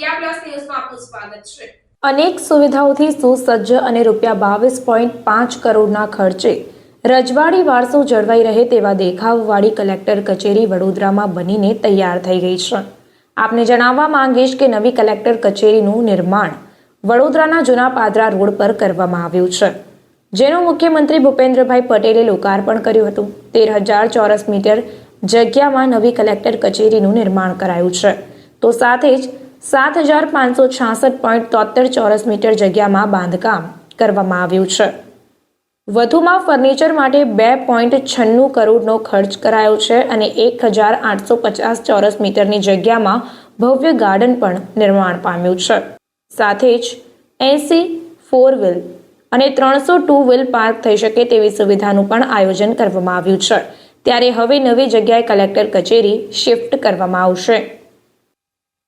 આપનું સ્વાગત છે. અનેક સુવિધાઓથી સુસજ્જ અને રૂપિયા બાવીસ પોઈન્ટ પાંચ કરોડના ખર્ચે રજવાડી વારસો જળવાઈ રહે તેવા દેખાવવાળી કલેક્ટર કચેરી વડોદરામાં બનીને તૈયાર થઈ ગઈ છે. આપને જણાવવા માંગીશ કે નવી કલેક્ટર કચેરીનું નિર્માણ વડોદરાના જૂના પાદરા રોડ પર કરવામાં આવ્યું છે. જેનું મુખ્યમંત્રી ભૂપેન્દ્રભાઈ પટેલે લોકાર્પણ કર્યું હતું. તેર હજાર ચોરસ મીટર જગ્યામાં નવી કલેક્ટર કચેરીનું નિર્માણ કરાયું છે. તો સાથે જ સાત હજાર પાંચસો છાસઠ પોઈન્ટ તોતેર ચોરસ મીટર જગ્યામાં બાંધકામ કરવામાં આવ્યું છે. વધુમાં ફર્નિચર માટે બે પોઈન્ટ છન્નું કરોડનો ખર્ચ કરાયો છે અને એક હજાર આઠસો પચાસ ચોરસ મીટરની જગ્યામાં ભવ્ય ગાર્ડન પણ નિર્માણ પામ્યું છે. સાથે જ એસી, ફોર વ્હીલ અને ત્રણસો ટુ વ્હીલ પાર્ક થઈ શકે તેવી સુવિધાનું પણ આયોજન કરવામાં આવ્યું છે. ત્યારે હવે નવી જગ્યાએ કલેક્ટર કચેરી શિફ્ટ કરવામાં આવશે.